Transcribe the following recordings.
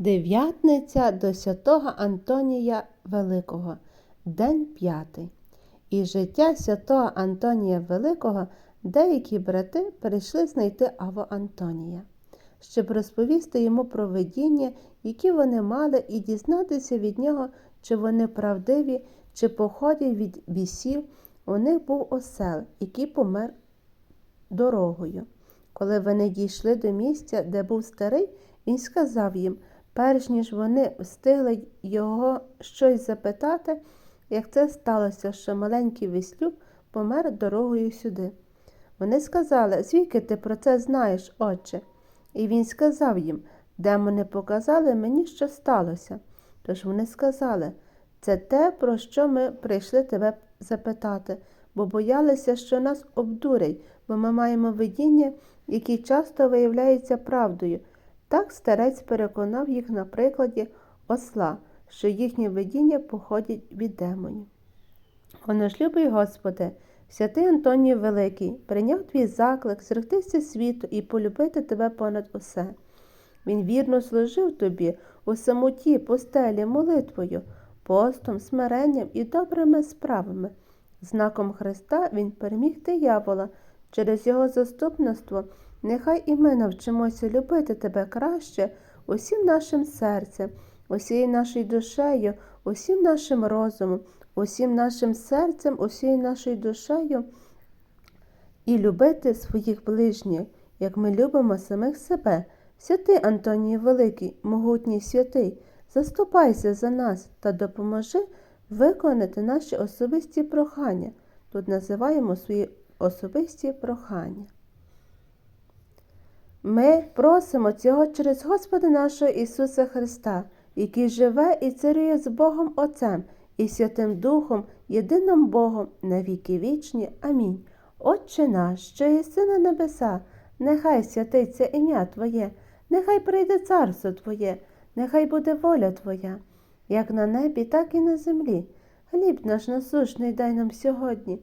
Дев'ятниця до святого Антонія Великого, день п'ятий. І життя святого Антонія Великого деякі брати прийшли знайти Аво Антонія, щоб розповісти йому про видіння, які вони мали, і дізнатися від нього, чи вони правдиві, чи походять від бісів. У них був осел, який помер дорогою. Коли вони дійшли до місця, де був старий, він сказав їм, перш ніж вони встигли його щось запитати, як це сталося, що маленький віслюк помер дорогою сюди. Вони сказали, звідки ти про це знаєш, отче? І він сказав їм, демони показали мені, що сталося. Тож вони сказали, це те, про що ми прийшли тебе запитати, бо боялися, що нас обдурять, бо ми маємо видіння, які часто виявляються правдою. Так старець переконав їх на прикладі осла, що їхнє видіння походять від демонів. Онешлюбий Господи, святий Антоній Великий, прийняв твій заклик зректися світу і полюбити тебе понад усе. Він вірно служив тобі у самоті, постелі, молитвою, постом, смиренням і добрими справами. Знаком Христа Він переміг диявола через його заступництво. Нехай і ми навчимося любити тебе краще усім нашим серцем, усією нашою душею, усім нашим розумом, усім нашим серцем, усією нашою душею і любити своїх ближніх, як ми любимо самих себе. Святий Антоній Великий, могутній святий, заступайся за нас та допоможи виконати наші особисті прохання. Тут називаємо свої особисті прохання. Ми просимо цього через Господа нашого Ісуса Христа, який живе і царює з Богом Отцем і Святим Духом, єдиним Богом на віки вічні. Амінь. Отче наш, що єси на небеса, нехай святиться ім'я Твоє, нехай прийде царство Твоє, нехай буде воля Твоя, як на небі, так і на землі. Хліб наш насушний дай нам сьогодні,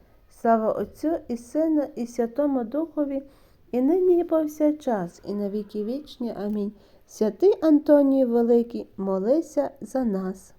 Слава Отцю і Сину, і Святому Духові, і нині, і повсякчас, і на віки вічні. Амінь. Святий Антоній Великий, молися за нас.